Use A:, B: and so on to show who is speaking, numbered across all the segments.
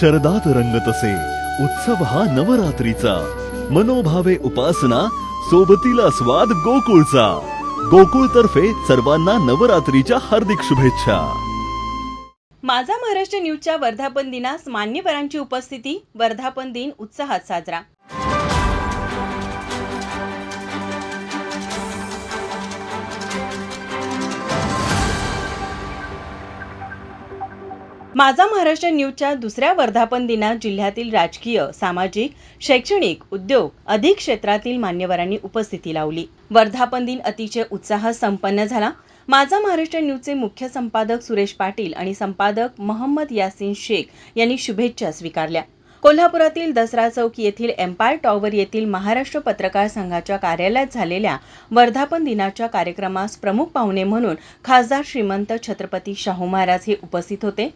A: शरदात रंगतसे उत्सव हा नवरात्रीचा. मनोभावे उपासना सोबतीला स्वाद गोकुळचा. गोकुळ तर्फे सर्वांना नवरात्रीच्या हार्दिक शुभेच्छा.
B: माझा महाराष्ट्र न्यूजच्या वर्धापन दिनास मान्यवरांची उपस्थिती. वर्धापन दिन उत्साहात साजरा. माझा महाराष्ट्र न्यूजच्या दुसऱ्या वर्धापन दिनात जिल्ह्यातील राजकीय सामाजिक शैक्षणिक उद्योग अधिक क्षेत्रातील मान्यवरांनी उपस्थिती लावली. वर्धापन दिन अतिशय उत्साहात संपन्न झाला. माझा महाराष्ट्र न्यूजचे मुख्य संपादक सुरेश पाटील आणि संपादक मोहम्मद यासिन शेख यांनी शुभेच्छा स्वीकारल्या. कोल्हापुरातील दसरा चौक येथील एम्पायर टॉवर येथील महाराष्ट्र पत्रकार संघाच्या कार्यालयात झालेल्या वर्धापन दिनाच्या कार्यक्रमास प्रमुख पाहुणे म्हणून खासदार श्रीमंत छत्रपती शाहू महाराज हे उपस्थित होते.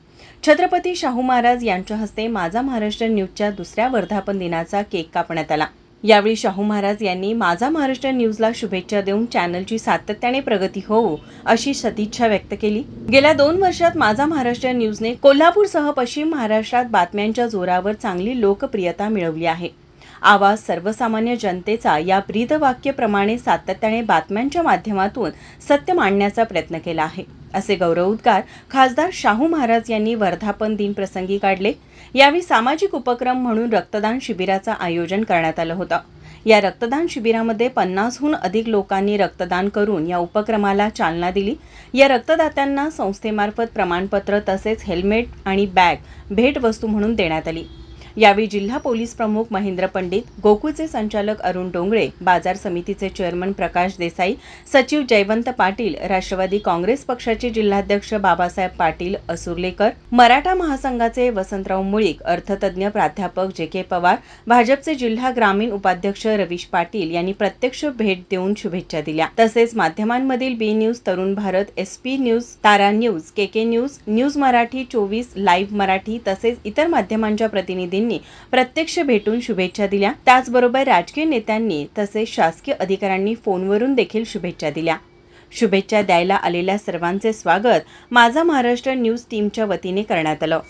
B: छत्रपती शाहू महाराज यांच्या हस्ते माझा महाराष्ट्र न्यूजच्या दुसऱ्या वर्धापन दिनाचा केक कापण्यात आला. यावेळी शाहू महाराज यांनी माझा महाराष्ट्र न्यूजला शुभेच्छा देऊन चॅनलची सातत्याने प्रगती होवो अशी सदिच्छा व्यक्त केली. गेल्या दोन वर्षात माझा महाराष्ट्र न्यूजने कोल्हापूरसह पश्चिम महाराष्ट्रात बातम्यांच्या जोरावर चांगली लोकप्रियता मिळवली आहे. आवाज सर्वसामान्य जनतेचा या ब्रीदवाक्यप्रमाणे सातत्याने बातम्यांच्या माध्यमातून सत्य मांडण्याचा प्रयत्न केला आहे. असे गौरवोद्गार खासदार शाहू महाराज यांनी वर्धापन दिन प्रसंगी काढले. यावेळी सामाजिक उपक्रम म्हणून रक्तदान शिबिराचं आयोजन करण्यात आलं होतं. या रक्तदान शिबिरामध्ये पन्नासहून अधिक लोकांनी रक्तदान करून या उपक्रमाला चालना दिली. या रक्तदात्यांना संस्थेमार्फत प्रमाणपत्र तसेच हेल्मेट आणि बॅग भेटवस्तू म्हणून देण्यात आली. यावेळी जिल्हा पोलीस प्रमुख महेंद्र पंडित गोकुळचे संचालक अरुण डोंगळे बाजार समितीचे चेअरमन प्रकाश देसाई सचिव जयवंत पाटील राष्ट्रवादी काँग्रेस पक्षाचे जिल्हाध्यक्ष बाबासाहेब पाटील असुर्लेकर मराठा महासंघाचे वसंतराव मुळीक अर्थतज्ञ प्राध्यापक जे के पवार भाजपचे जिल्हा ग्रामीण उपाध्यक्ष रवीश पाटील यांनी प्रत्यक्ष भेट देऊन शुभेच्छा दिल्या. तसेच माध्यमांमधील B news Tarun Bharat S P news Tara news K K news news Marathi चोवीस लाईव्ह मराठी तसेच इतर माध्यमांच्या प्रतिनिधींनी प्रत्यक्ष भेटून शुभेच्छा दिल्या. त्याचबरोबर राजकीय नेत्यांनी तसेच शासकीय अधिकाऱ्यांनी फोनवरून देखील शुभेच्छा दिल्या. शुभेच्छा द्यायला आलेल्या सर्वांचे स्वागत माझा महाराष्ट्र न्यूज टीमच्या वतीने करण्यात आलं.